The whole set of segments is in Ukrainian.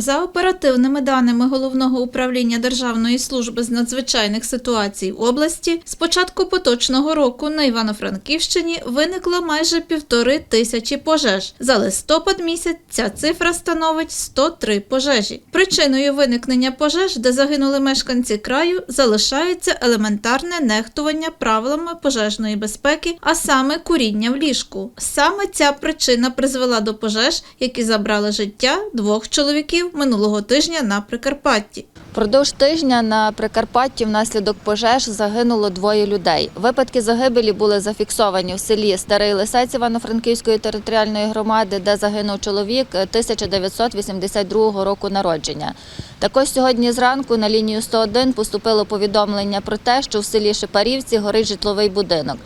За оперативними даними головного управління Державної служби з надзвичайних ситуацій області, з початку поточного року на Івано-Франківщині виникло майже півтори тисячі пожеж. За листопад місяць ця цифра становить 103 пожежі. Причиною виникнення пожеж, де загинули мешканці краю, залишається елементарне нехтування правилами пожежної безпеки, а саме куріння в ліжку. Саме ця причина призвела до пожеж, які забрали життя двох чоловіків минулого тижня на Прикарпатті. Продовж тижня на Прикарпатті внаслідок пожеж загинуло двоє людей. Випадки загибелі були зафіксовані в селі Старий Лисець Івано-Франківської територіальної громади, де загинув чоловік 1982 року народження. Також сьогодні зранку на лінію 101 поступило повідомлення про те, що в селі Шипарівці горить житловий будинок.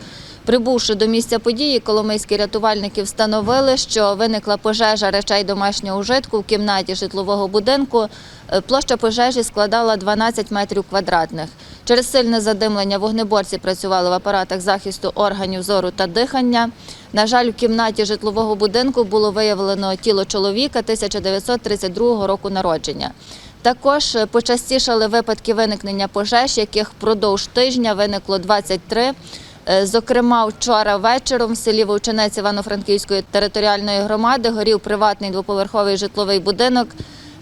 Прибувши до місця події, коломийські рятувальники встановили, що виникла пожежа речей домашнього ужитку в кімнаті житлового будинку. Е, Площа пожежі складала 12 метрів квадратних. Через сильне задимлення вогнеборці працювали в апаратах захисту органів зору та дихання. На жаль, в кімнаті житлового будинку було виявлено тіло чоловіка 1932 року народження. Також е, почастішали випадки виникнення пожеж, яких впродовж тижня виникло 23. Е, Зокрема, вчора вечором в селі Вовчинець Івано-Франківської територіальної громади горів приватний двоповерховий житловий будинок.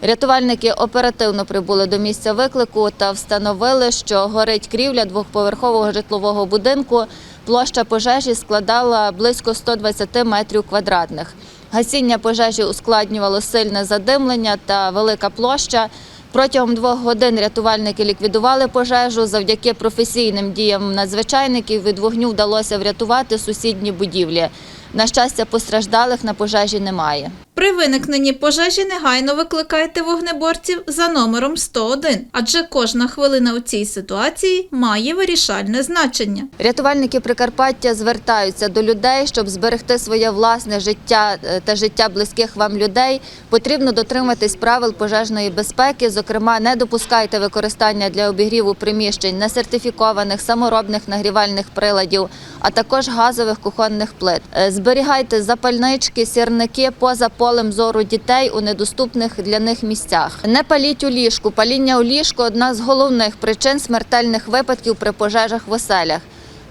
Рятувальники оперативно прибули до місця виклику та встановили, що горить крівля двоповерхового житлового будинку. Площа пожежі складала близько 120 метрів квадратних. Гасіння пожежі ускладнювало сильне задимлення та велика площа. Протягом двох годин рятувальники ліквідували пожежу. Завдяки професійним діям надзвичайників від вогню вдалося врятувати сусідні будівлі. На щастя, постраждалих на пожежі немає. При виникненні пожежі негайно викликайте вогнеборців за номером 101, адже кожна хвилина у цій ситуації має вирішальне значення. Рятувальники Прикарпаття звертаються до людей, щоб зберегти своє власне життя е, та життя близьких вам людей. Потрібно дотримуватись правил пожежної безпеки. Зокрема, не допускайте використання для обігріву приміщень несертифікованих саморобних нагрівальних приладів, а також газових кухонних плит. Е, Зберігайте запальнички, сірники поза полем зору дітей у недоступних для них місцях. Не паліть у ліжку. Паління у ліжку одна з головних причин смертельних випадків при пожежах в оселях.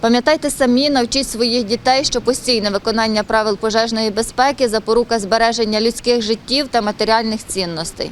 Пам'ятайте самі, навчіть своїх дітей, що постійне виконання правил пожежної безпеки запорука збереження людських життів та матеріальних цінностей.